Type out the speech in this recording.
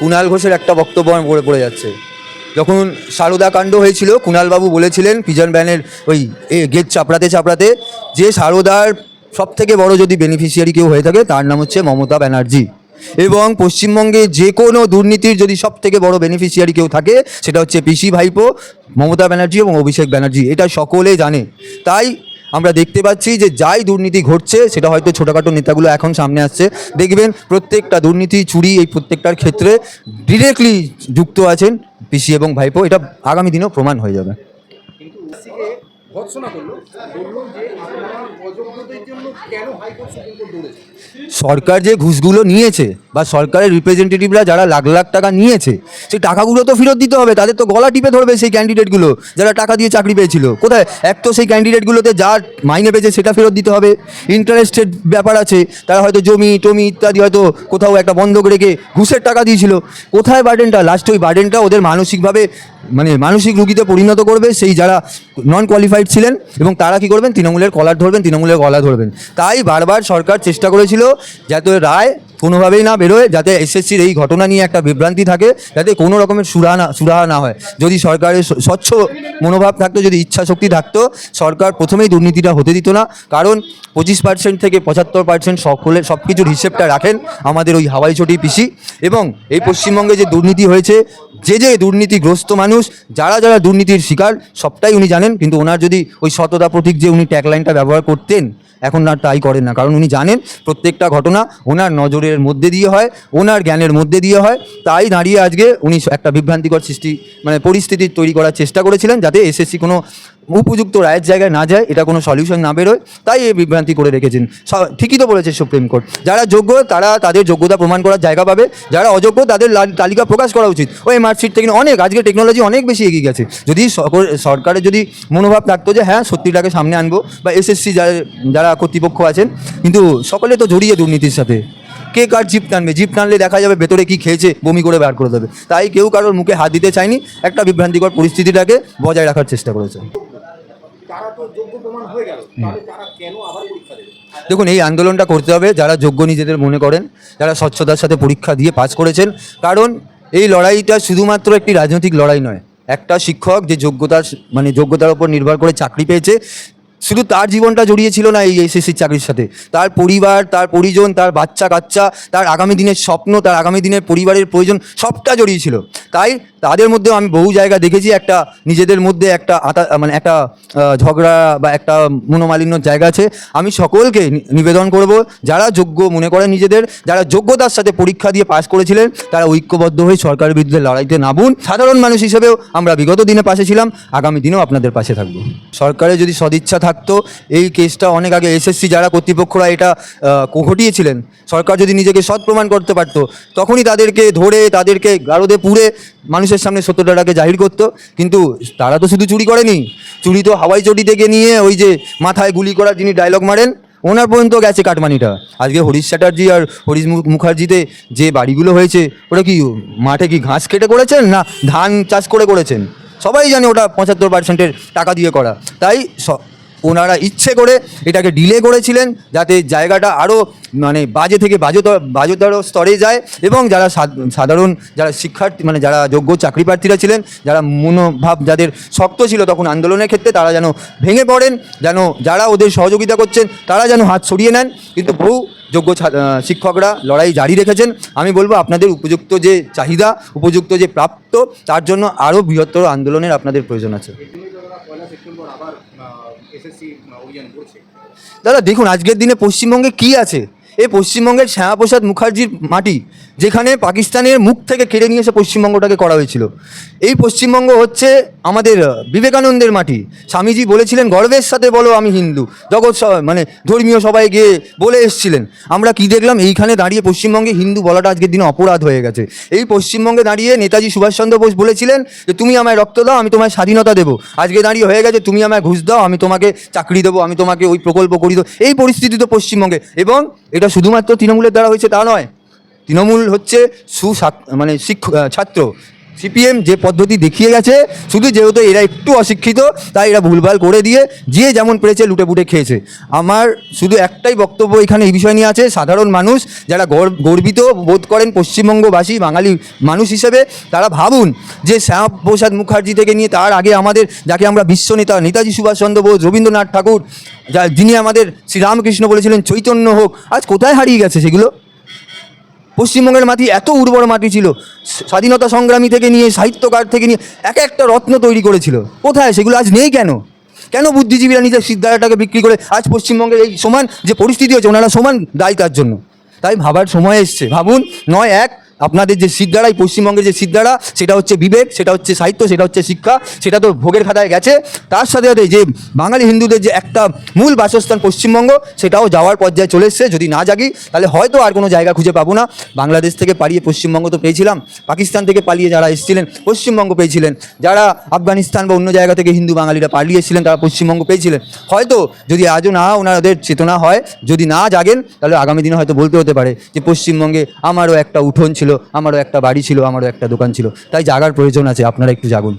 কুণাল ঘোষের একটা বক্তব্য আমার পড়ে পড়ে যাচ্ছে। যখন সারদা কাণ্ড হয়েছিল, কুণালবাবু বলেছিলেন পিজন ব্যানের ওই এ গেট চাপড়াতে চাপড়াতে যে সারদার সব থেকে বড় যদি বেনিফিশিয়ারি কেউ হয়ে থাকে, তার নাম হচ্ছে মমতা ব্যানার্জি। এবং পশ্চিমবঙ্গে যে কোনো দুর্নীতির যদি সব থেকে বড় বেনিফিশিয়ারি কেউ থাকে, সেটা হচ্ছে পিসি ভাইপো, মমতা ব্যানার্জি এবং অভিষেক ব্যানার্জি। এটা সকলে জানে। তাই আমরা দেখতে পাচ্ছি যে যাই দুর্নীতি ঘটছে, সেটা হয়তো ছোটোখাটো নেতাগুলো এখন সামনে আসছে। দেখবেন প্রত্যেকটা দুর্নীতি চুরি এই প্রত্যেকটার ক্ষেত্রে ডিরেক্টলি যুক্ত আছেন পিসি এবং ভাইপো। এটা আগামী দিনেও প্রমাণ হয়ে যাবে। সরকার যে ঘুষগুলো নিয়েছে বা সরকারের রিপ্রেজেন্টেটিভরা যারা লাখ লাখ টাকা নিয়েছে, সেই টাকাগুলো তো ফেরত দিতে হবে, তাদের তো গলা টিপে ধরবে সেই ক্যান্ডিডেটগুলো যারা টাকা দিয়ে চাকরি পেয়েছিল। কোথায়? এক তো সেই ক্যান্ডিডেটগুলোতে যা মাইনে পেয়েছে সেটা ফেরত দিতে হবে। ইন্টারেস্টেড ব্যাপার আছে, তারা হয়তো জমি টমি ইত্যাদি হয়তো কোথাও একটা বন্ধক রেখে ঘুষের টাকা দিয়েছিল। কোথায় বার্ডেনটা লাস্ট ওই বার্ডেনটা ওদের মানসিকভাবে মানে মানসিক রুগীতে পরিণত করবে সেই যারা নন কোয়ালিফাইড ছিলেন এবং তারা কি করবেন? তৃণমূলের কলার ধরবেন, তৃণমূলের গলা ধরবেন। তাই বারবার সরকার চেষ্টা করেছিল যাতে রায় কোনোভাবেই না বেরোয়, যাতে এসএসসির এই ঘটনা নিয়ে একটা বিভ্রান্তি থাকে, যাতে কোনো রকমের সুরাহা না সুরাহা না হয়। যদি সরকারের স্বচ্ছ মনোভাব থাকতো, যদি ইচ্ছা শক্তি থাকতো, সরকার প্রথমেই দুর্নীতিটা হতে দিত না। কারণ পঁচিশ পার্সেন্ট থেকে পঁচাত্তর পার্সেন্ট সকলের সব কিছুর হিসেবটা রাখেন আমাদের ওই হাওয়াই চটি পিসি। এবং এই পশ্চিমবঙ্গে যে দুর্নীতি হয়েছে, যে যে দুর্নীতিগ্রস্ত মানুষ, যারা যারা দুর্নীতির শিকার, সবটাই উনি জানেন, কিন্তু ওনার যদি ওই সততা প্রতীক যে উনি ট্যাগলাইনটা ব্যবহার করতেন, এখন আর তাই করেন না। কারণ উনি জানেন প্রত্যেকটা ঘটনা ওনার নজরের মধ্যে দিয়ে হয়, ওনার জ্ঞানের মধ্যে দিয়ে হয়। তাই দাঁড়িয়ে আজকে উনি একটা বিভ্রান্তিকর সৃষ্টি মানে পরিস্থিতি তৈরি করার চেষ্টা করেছিলেন যাতে এসএসসি কোনো উপযুক্ত রায়ের জায়গায় না যায়, এটা কোনো সলিউশন না বেরোয়, তাই এই বিভ্রান্তি করে রেখেছেন। ঠিকই তো বলেছে সুপ্রিম কোর্ট। যারা যোগ্য, তারা তাদের যোগ্যতা প্রমাণ করার জায়গা পাবে। যারা অযোগ্য, তাদের তালিকা প্রকাশ করা উচিত। ওই মার্কশিট থেকে অনেক, আজকে টেকনোলজি অনেক বেশি এগিয়ে গেছে। যদি সরকারের যদি মনোভাব থাকতো যে হ্যাঁ সত্যিটাকে সামনে আনব, বা এসএসসি যারা কর্তৃপক্ষ আছেন, কিন্তু সকলে তো জড়িয়ে দুর্নীতির সাথে। কে কার জিপ টানবে? জিপ টানলে দেখা যাবে ভেতরে কি খেয়েছে, বমি করে বার করে দেবে। তাই কেউ কারোর মুখে হাত দিতে চায়নি, একটা বিভ্রান্তিকর পরিস্থিতিটাকে বজায় রাখার চেষ্টা করেছে। দেখুন এই আন্দোলনটা করতে হবে যারা যোগ্য নিজেদের মনে করেন যারা স্বচ্ছতার সাথে পরীক্ষা দিয়ে পাস করেছেন। কারণ এই লড়াইটা শুধুমাত্র একটি রাজনৈতিক লড়াই নয় একটা শিক্ষক যে যোগ্যতার মানে যোগ্যতার উপর নির্ভর করে চাকরি পেয়েছে শুধু তার জীবনটা জড়িয়ে ছিল না এই এসএসসির চাকরির সাথে। তার পরিবার তার পরিজন তার বাচ্চা কাচ্চা তার আগামী দিনের স্বপ্ন তার আগামী দিনের পরিবারের প্রয়োজন সবটা জড়িয়ে ছিল তাই তাদের মধ্যেও আমি বহু জায়গা দেখেছি, একটা নিজেদের মধ্যে একটা আতা মানে একটা ঝগড়া বা একটা মনোমালিন্যর জায়গা আছে। আমি সকলকে নিবেদন করব, যারা যোগ্য মনে করেন নিজেদের, যারা যোগ্যতার সাথে পরীক্ষা দিয়ে পাশ করেছিলেন, তারা ঐক্যবদ্ধ হয়ে সরকারের বিরুদ্ধে লড়াইতে নামুন। সাধারণ মানুষ হিসেবেও আমরা বিগত দিনে পাশে ছিলাম, আগামী দিনেও আপনাদের পাশে থাকব। সরকারের যদি সদিচ্ছা থাকতো, এই কেসটা অনেক আগে এসএসসি যারা কর্তৃপক্ষরা এটা ঘটিয়েছিলেন, সরকার যদি নিজেকে সৎ প্রমাণ করতে পারতো, তখনই তাদেরকে ধরে, তাদেরকে গারদে পুড়ে মানুষের সামনে সত্যটাকে জাহির করতো, কিন্তু তারা তো শুধু চুরি করেনি। চুরি তো হাওয়াই চটি থেকে নিয়ে ওই যে মাথায় গুলি করার যিনি ডায়লগ মারেন, ওনার পর্যন্ত গেছে কাটমানিটা। আজকে হরিশ চ্যাটার্জি আর হরিশ মুখার্জিতে যে বাড়িগুলো হয়েছে ওটা কি মাঠে কি ঘাস কেটে করেছেন না ধান চাষ করে করেছেন? সবাই জানে ওটা পঁচাত্তর পার্সেন্টের টাকা দিয়ে করা। তাই ওনারা ইচ্ছে করে এটাকে ডিলে করেছিলেন যাতে জায়গাটা আরও মানে বাজে থেকে বাজতর বাজতর স্তরে যায় এবং যারা সাধারণ যারা শিক্ষার্থী মানে যারা যোগ্য চাকরি প্রার্থীরা ছিলেন, যারা মনোভাব যাদের শক্ত ছিল তখন আন্দোলনের ক্ষেত্রে তারা যেন ভেঙে পড়েন, যেন যারা ওদের সহযোগিতা করছেন তারা যেন হাত সরিয়ে নেন। কিন্তু বহু যোগ্য শিক্ষকরা লড়াই জারি রেখেছেন। আমি বলব আপনাদের উপযুক্ত যে চাহিদা, উপযুক্ত যে প্রাপ্ত, তার জন্য আরও বৃহত্তর আন্দোলনের আপনাদের প্রয়োজন আছে এর জন্যই তো তারা পয়লা সেপ্টেম্বর আবার দাদা দেখুন আজকের দিনে পশ্চিমবঙ্গে কি আছে? এই পশ্চিমবঙ্গের শ্যামাপ্রসাদ মুখার্জির মাটি, যেখানে পাকিস্তানের মুখ থেকে কেড়ে নিয়ে এসে পশ্চিমবঙ্গটাকে করা হয়েছিল। এই পশ্চিমবঙ্গ হচ্ছে আমাদের বিবেকানন্দের মাটি। স্বামীজি বলেছিলেন, গর্বের সাথে বলো আমি হিন্দু। জগৎ মানে ধর্মীয় সবাই গিয়ে বলে এসেছিলেন। আমরা কি দেখলাম? এইখানে দাঁড়িয়ে পশ্চিমবঙ্গে হিন্দু বলাটা আজকের দিনে অপরাধ হয়ে গেছে। এই পশ্চিমবঙ্গে দাঁড়িয়ে নেতাজি সুভাষচন্দ্র বোস বলেছিলেন যে, তুমি আমায় রক্ত দাও, আমি তোমায় স্বাধীনতা দেবো। আজকে দাঁড়িয়ে হয়ে গেছে, তুমি আমায় ঘুষ দাও, আমি তোমাকে চাকরি দেবো, আমি তোমাকে ওই প্রকল্প করি দেবো। এই পরিস্থিতি তো পশ্চিমবঙ্গে। এবং এটা শুধুমাত্র তৃণমূলের দ্বারা হয়েছে তা নয়। তৃণমূল হচ্ছে সুশাক মানে শিক্ষক ছাত্র। সিপিএম যে পদ্ধতি দেখিয়ে গেছে, শুধু যেহেতু এরা একটু অশিক্ষিত, তাই এরা ভুলভাল করে দিয়ে যে যেমন পেরেছে লুটে পুটে খেয়েছে। আমার শুধু একটাই বক্তব্য এখানে এই বিষয় নিয়ে আছে, সাধারণ মানুষ যারা গর্ব- গর্বিত বোধ করেন পশ্চিমবঙ্গবাসী, বাঙালি মানুষ হিসেবে, তারা ভাবুন যে শ্যামাপ্রসাদ মুখার্জি থেকে নিয়ে তার আগে আমাদের যাকে আমরা বিশ্ব নেতা নেতাজি সুভাষচন্দ্র বোস, রবীন্দ্রনাথ ঠাকুর, যা যিনি আমাদের শ্রীরামকৃষ্ণ বলেছিলেন, চৈতন্য হোক, আজ কোথায় হারিয়ে গেছে সেগুলো? পশ্চিমবঙ্গের মাটি এত উর্বর মাটি ছিল। স্বাধীনতা সংগ্রামী থেকে নিয়ে, সাহিত্যকার থেকে নিয়ে, এক একটা রত্ন তৈরি করেছিল। কোথায়? সেগুলো আজ নেই কেন? কেন বুদ্ধিজীবীরা নিজের সিদ্ধারাটাকে বিক্রি করে আজ পশ্চিমবঙ্গের এই সমান যে পরিস্থিতি হয়েছে, ওনারা সমান দায়ী তার জন্য? তাই ভাবার সময় এসছে। ভাবুন, নয় এক আপনাদের যে সিদ্ধারা এই পশ্চিমবঙ্গের যে সিদ্ধারা সেটা হচ্ছে বিবেক, সেটা হচ্ছে সাহিত্য, সেটা হচ্ছে শিক্ষা, সেটা তো ভোগের খাতায় গেছে। তার সাথে সাথে যে বাঙালি হিন্দুদের যে একটা মূল বাসস্থান পশ্চিমবঙ্গ, সেটাও যাওয়ার পর্যায়ে চলে এসছে। যদি না জাগি, তাহলে হয়তো আর কোনো জায়গা খুঁজে পাবো না। বাংলাদেশ থেকে পালিয়ে পশ্চিমবঙ্গ তো পেয়েছিলাম। পাকিস্তান থেকে পালিয়ে যারা এসেছিলেন, পশ্চিমবঙ্গ পেয়েছিলেন। যারা আফগানিস্তান বা অন্য জায়গা থেকে হিন্দু বাঙালিরা পালিয়ে এসেছিলেন তারা পশ্চিমবঙ্গ পেয়েছিলেন। হয়তো যদি আজও না ওনাদের চেতনা হয়, যদি না জাগেন, তাহলে আগামী দিনে হয়তো বলতে হতে পারে যে পশ্চিমবঙ্গে আমারও একটা উঠোন ছিল, আমারও একটা বাড়ি ছিল, আমারও একটা দোকান ছিল। তাই জাগার প্রয়োজন আছে, আপনারা একটু জাগুন।